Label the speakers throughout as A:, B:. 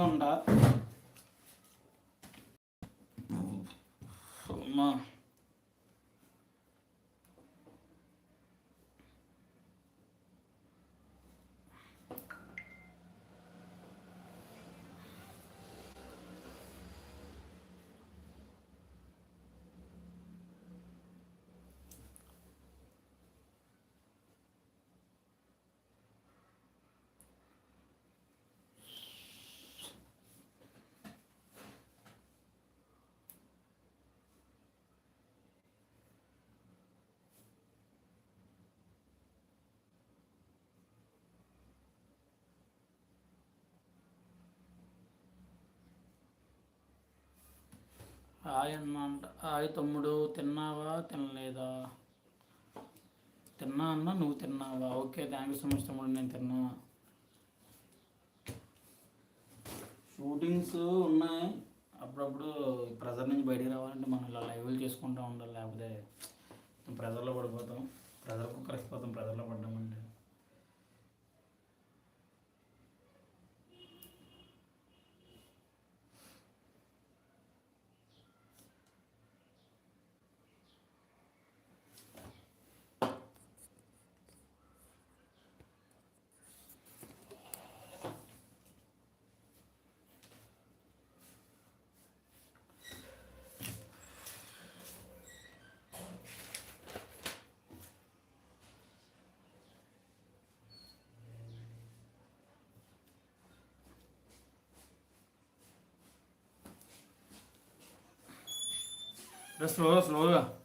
A: రెడీగా ఉండా. అమ్మా. హాయ్ అన్న హాయ్ తమ్ముడు తిన్నావా? తినలేదా? తిన్నా అన్న నువ్వు తిన్నావా? Okay thank you so much తమ్ముడు నేను తిన్నా షూటింగ్స్ ఉన్నాయి. అప్పుడప్పుడు ప్రెజర్ నుంచి బయటికి రావాలంటే మనం ఇలా లైవ్లు చేసుకుంటూ ఉండాలి. లేకపోతే ప్రెజర్లో పడిపోతాం. ప్రెజర్ కుక్కర్ అయిపోతాం ప్రెజర్లో పడ్డామంటే. 是罗哥，是罗哥。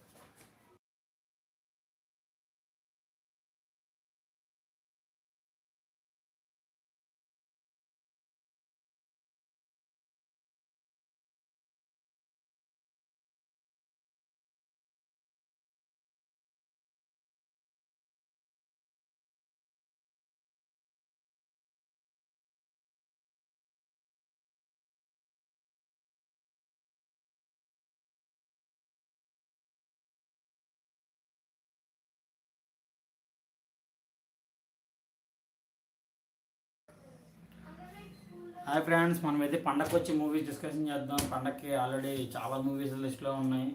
A: హాయ్ ఫ్రెండ్స్ మనమైతే పండగకి వచ్చి మూవీస్ డిస్కషన్ చేద్దాం. పండగకి ఆల్రెడీ చాలా మూవీస్ లిస్ట్లో ఉన్నాయి.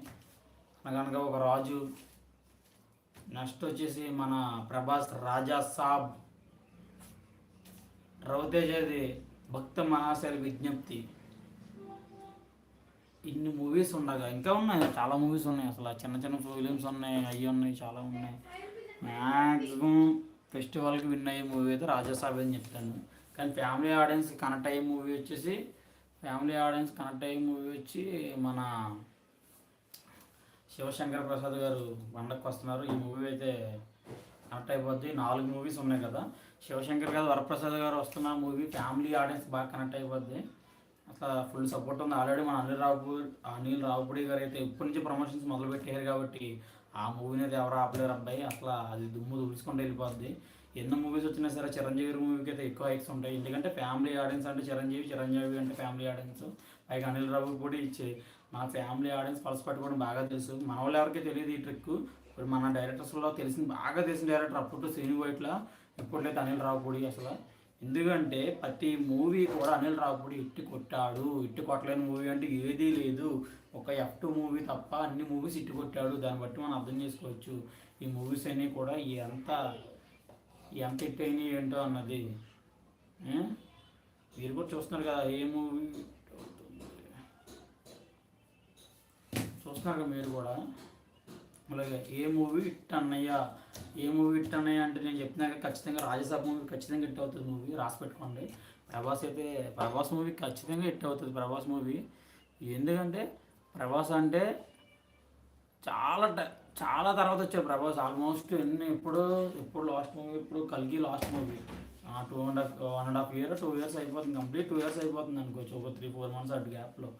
A: అనగనగా ఒక రాజు నెక్స్ట్ వచ్చేసి మన ప్రభాస్ రాజా సాబ్ రవితేజది భక్త మహాశైలి విజ్ఞప్తి. ఇన్ని మూవీస్ ఉండగా ఇంకా ఉన్నాయి చాలా మూవీస్ ఉన్నాయి అసలు. చిన్న చిన్న ఫిలిమ్స్ ఉన్నాయి అవి ఉన్నాయి చాలా ఉన్నాయి. మ్యాక్సిమం ఫెస్టివల్కి విన్ అయ్యే మూవీ అయితే రాజాసాబ్ అని చెప్తాను. కానీ ఫ్యామిలీ ఆడియన్స్కి కనెక్ట్ అయ్యే మూవీ వచ్చేసి ఫ్యామిలీ ఆడియన్స్ కనెక్ట్ అయ్యే మూవీ వచ్చి మన శివశంకర్ ప్రసాద్ గారు పండగకు వస్తున్నారు. ఈ మూవీ అయితే కనెక్ట్ అయిపోద్ది. నాలుగు మూవీస్ ఉన్నాయి కదా. శివశంకర్ గారు వరప్రసాద్ గారు వస్తున్న మూవీ ఫ్యామిలీ ఆడియన్స్ బాగా కనెక్ట్ అయిపోద్ది. అసలు ఫుల్ సపోర్ట్ ఉంది. ఆల్రెడీ మన అనిల్ రావు అనిల్ రావుపూడి గారు అయితే ఇప్పటి నుంచి ప్రమోషన్స్ మొదలు పెట్టారు కాబట్టి ఆ మూవీని అయితే ఎవరు ఆపలేరు అబ్బాయి. అసలు అది దుమ్ము దులుచుకుంటూ వెళ్ళిపోద్ది. ఎన్ని మూవీస్ వచ్చినా సరే చిరంజీవి మూవీకి అయితే ఎక్కువ హైక్స్ ఉంటాయి. ఎందుకంటే ఫ్యామిలీ ఆడియన్స్ అంటే చిరంజీవి చిరంజీవి అంటే ఫ్యామిలీ ఆడియన్స్ పైగా అనిల్ రావు కూడా ఇచ్చే మన ఫ్యామిలీ ఆడియన్స్ పలస పట్టుకోవడం బాగా తెలుసు. మన వాళ్ళు ఎవరికి తెలియదు ఈ ట్రిక్ ఇప్పుడు మన డైరెక్టర్స్లో తెలిసిన బాగా తెలిసిన డైరెక్టర్ అప్పుడు శ్రీని వైట్ల ఎప్పుడైతే అనిల్ రావుపూడి అసలు. ఎందుకంటే ప్రతి మూవీ కూడా అనిల్ రావుపూడి ఇట్టి కొట్టాడు. ఇట్టి కొట్టలేని మూవీ అంటే ఏదీ లేదు. ఒక ఎఫ్ టూ మూవీ తప్ప అన్ని మూవీస్ ఇట్టి కొట్టాడు. దాన్ని బట్టి మనం అర్థం చేసుకోవచ్చు. ఈ మూవీస్ అన్నీ కూడా ఎంత ఎంత హిట్ అయినాయి ఏంటో అన్నది. మీరు కూడా చూస్తున్నారు కదా ఏ మూవీ? చూస్తున్నారు కదా మీరు కూడా. అలాగే ఏ మూవీ హిట్ అన్నయ్య? ఏ మూవీ హిట్ అన్నయ్య అంటే నేను చెప్పినాక ఖచ్చితంగా రాజసాబ్ మూవీ ఖచ్చితంగా హిట్ అవుతుంది మూవీ. రాసి పెట్టుకోండి. ప్రభాస్ అయితే ప్రభాస్ మూవీ ఖచ్చితంగా హిట్ అవుతుంది ప్రభాస్ మూవీ. ఎందుకంటే ప్రభాస్ అంటే చాలా చాలా తర్వాత వచ్చాడు ప్రభాస్. ఆల్మోస్ట్ ఎన్ని ఎప్పుడు ఎప్పుడు లాస్ట్ మూవీ ఇప్పుడు కల్కి last movie two and half one and half year two years అయిపోతుంది. కంప్లీట్ టూ ఇయర్స్ అయిపోతుంది అనుకోవచ్చు ఒక త్రీ ఫోర్ మంత్స్ అటు గ్యాప్లో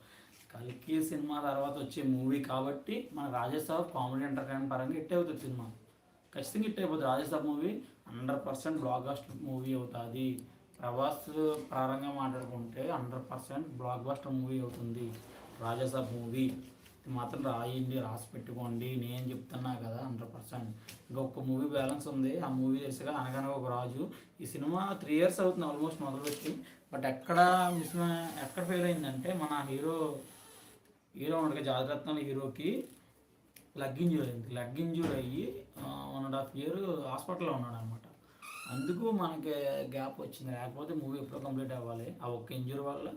A: కల్కి సినిమా తర్వాత వచ్చే మూవీ కాబట్టి మన రాజేసాబ్ కామెడీ ఎంటర్టైన్మెంట్ పరంగా హిట్ అవుతుంది సినిమా. ఖచ్చితంగా హిట్ అయిపోతుంది Rajasaab movie hundred percent blockbuster movie అవుతుంది. ప్రభాస్ పరంగా మాట్లాడుకుంటే hundred percent blockbuster movie అవుతుంది రాజాసాబ్ మూవీ మాత్రం రాయండి రాసి పెట్టుకోండి నేను చెప్తున్నా కదా హండ్రెడ్ పర్సెంట్. ఇంకా ఒక మూవీ బ్యాలెన్స్ ఉంది. ఆ మూవీ చేసిగా అనగానే ఒక రాజు ఈ సినిమా త్రీ ఇయర్స్ అవుతుంది ఆల్మోస్ట్ మొదలుపెట్టి. బట్ ఎక్కడ మిస్ ఎక్కడ ఫెయిల్ అయిందంటే మన హీరో హీరో ఉండగా జాగ్రత్త హీరోకి లగ్ ఇంజూర్ అయింది. లగ్ ఇంజూర్ అయ్యి వన్ అండ్ హాఫ్ ఇయర్ హాస్పిటల్లో ఉన్నాడు అనమాట అందుకు మనకి గ్యాప్ వచ్చింది. లేకపోతే మూవీ ఎప్పుడో కంప్లీట్ అవ్వాలి. ఆ ఒక్క ఇంజూర్ వల్ల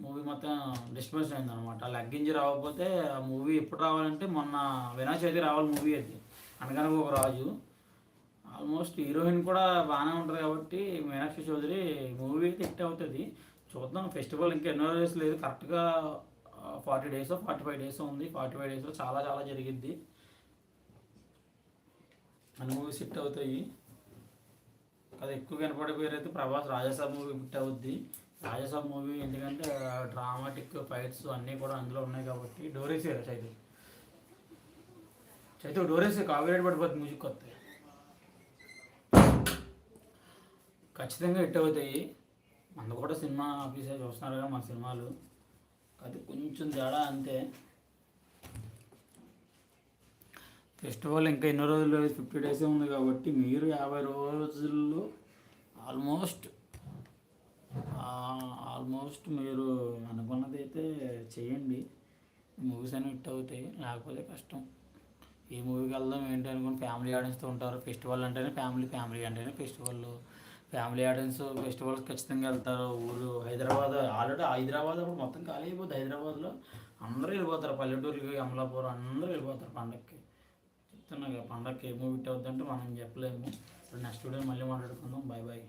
A: మూవీ మొత్తం డిస్టర్బెన్స్ అయింది అనమాట లగ్గించి రాకపోతే ఆ మూవీ ఎప్పుడు రావాలంటే మొన్న వినాయక చవితి రావాలి మూవీ అది. అనగానే ఒక రాజు. ఆల్మోస్ట్ హీరోయిన్ కూడా బాగానే ఉంటుంది కాబట్టి మీనాక్షి చౌదరి మూవీ అయితే హిట్ అవుతుంది. చూద్దాం. ఫెస్టివల్ ఇంకా ఎన్నో డేస్ లేదు. కరెక్ట్గా forty days forty five days ఉంది. ఫార్టీ ఫైవ్ డేస్లో చాలా చాలా జరిగిద్ది. అన్ని మూవీస్ హిట్ అవుతాయి. అది ఎక్కువ కనపడే పేరు అయితే ప్రభాస్ రాజాసాబ్ మూవీ హిట్ అవుద్ది. రాజాసాబ్ మూవీ ఎందుకంటే డ్రామాటిక్ ఫైట్స్ అన్నీ కూడా అందులో ఉన్నాయి కాబట్టి డోరేసే చైతు? చైతు డోరేసే కాపీరైట్ పడిపోతుంది మ్యూజిక్ వస్తే ఖచ్చితంగా హిట్ అవుతాయి. మన కూడా సినిమా ఆఫీసే చూస్తున్నారు కదా మన సినిమాలు. అది కొంచెం తేడా అంతే. ఫెస్టివల్ ఇంకా ఎన్నో రోజులు ఫిఫ్టీ డేస్ ఉంది కాబట్టి మీరు యాభై రోజుల్లో ఆల్మోస్ట్ ఆల్మోస్ట్ మీరు అనుకున్నది అయితే చేయండి. మూవీస్ అని హిట్ అవుతాయి లేకపోతే కష్టం. ఏ మూవీకి వెళ్దాం ఏంటి అనుకుని ఫ్యామిలీ ఆడియన్స్తో ఉంటారు. ఫెస్టివల్ అంటేనే ఫ్యామిలీ ఫ్యామిలీ అంటేనే ఫెస్టివల్ ఫ్యామిలీ ఆడియన్స్ ఫెస్టివల్స్ ఖచ్చితంగా వెళ్తారు. ఊరు హైదరాబాద్ ఆల్రెడీ హైదరాబాద్ అప్పుడు మొత్తం ఖాళీ అయిపోతుంది హైదరాబాద్లో అందరూ వెళ్ళిపోతారు. పల్లెటూరుకి అమలాపురం అందరూ వెళ్ళిపోతారు పండగకి చెప్తున్నా పండగకి ఏ మూవీ హిట్ అవుతుందంటే మనం చెప్పలేము. నెక్స్ట్ వీడియో మళ్ళీ మాట్లాడుకుందాం. Bye bye